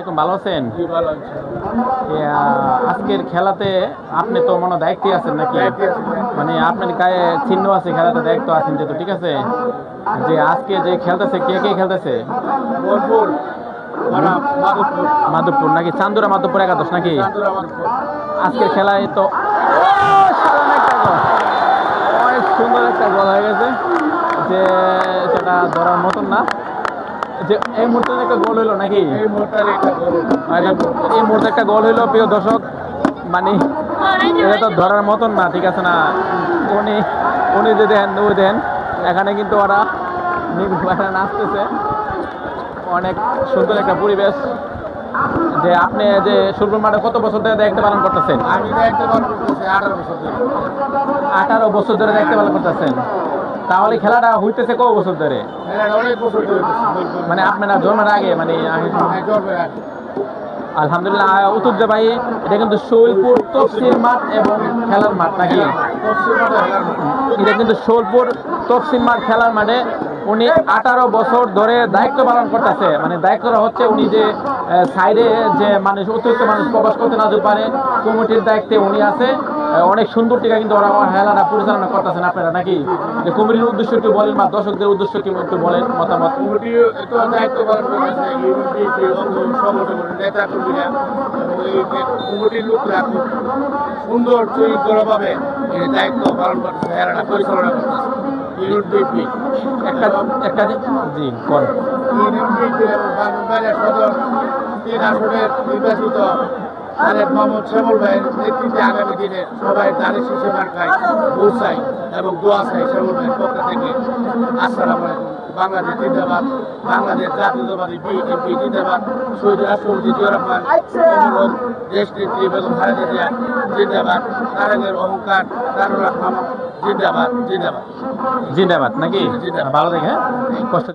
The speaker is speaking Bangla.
আলাইকুম ভালো আছেন? আজকের খেলাতে আপনি তো মনে দায়িত্বে আছেন নাকি? মানে আপনার গায়ে চিহ্ন আছে খেলাতে দায়িত্ব আছেন যেহেতু ঠিক আছে? যে আজকে যে খেলতেছে কে কে খেলতেছে? মানে মাধবপুর। নাকি? চান্দুরা মাধবপুর একাদশ নাকি? আজকের খেলায় তো সুন্দর একটা গোল হয়ে গেছে। যে সেটা ধরার মতন না। যে এই মুহূর্তে একটা গোল হইল নাকি? এই এটা- এই মুহূর্তে একটা গোল হইল প্রিয় দর্শক। মানে এটা তো ধরার মতন না ঠিক আছে না? উনি উনি যে দেন ওই দেন। এখানে কিন্তু ওরা নাচতেছে। অনেক সুন্দর একটা পরিবেশ যে আপনি যে সুরপুর মাঠে কত বছর ধরে দায়িত্ব পালন করতেছেন? আমি দায়িত্ব পালন করতেছি আঠারো বছর ধরে। আঠারো বছর ধরে দায়িত্ব পালন করতেছেন। তাহলে খেলাটা হইতেছে কত বছর ধরে মানে আপনারা জন্মের আগে মানে হ্যাঁ। আলহামদুলিল্লাহ উত্তর ভাই এটা কিন্তু শৈলপুর তফসিল মাঠ এবং খেলার মাঠ নাকি। এটা কিন্তু শৈলপুর তফসিল মাঠ খেলার মাঠে উনি আঠারো বছর ধরে দায়িত্ব পালন করতেছে। মানে দায়িত্বটা হচ্ছে উনি যে সাইডে যে মানুষ, অতিরিক্ত মানুষ প্রবেশ করতে না পারে, কমিটির দায়িত্বে উনি আছে। অনেক সুন্দর টিকা কিন্তু ওরা আমার পরিচালনা করতেছেন আপনারা নাকি? যে কমিটির উদ্দেশ্য একটু বলেন বা দর্শকদের উদ্দেশ্য কি একটু বলেন মতামত। সুন্দর, চরিত্রভাবে দায়িত্ব পালন করতেছে এরা পরিচালনা করতেছে। ইউনিটি একটা একটা জি কর সদর তিন আসনের নির্বাচিত তারেক মোহাম্মদ শ্যামল ভাইয়ের নেতৃত্বে আগামী দিনে সবাই দাঁড়িয়ে শীর্ষে মার্কায় ভোট এবং দোয়া চাই শ্যামল ভাইয়ের পক্ষ থেকে আসসালামু আলাইকুম বাংলাদেশ জিন্দাবাদ বাংলাদেশ জাতীয়তাবাদী বিএনপি জিন্দাবাদ শহীদ রাষ্ট্রপতি জিয়া রহমান অনুরোধ দেশ নেত্রী বেগম খালেদা জিয়া জিন্দাবাদ তারেকের অহংকার তারুর রহমান জিন্দাবাদ জিন্দাবাদ। জিন্দাবাদ নাকি? জিন্দাবাদ। ভালো দেখে কষ্ট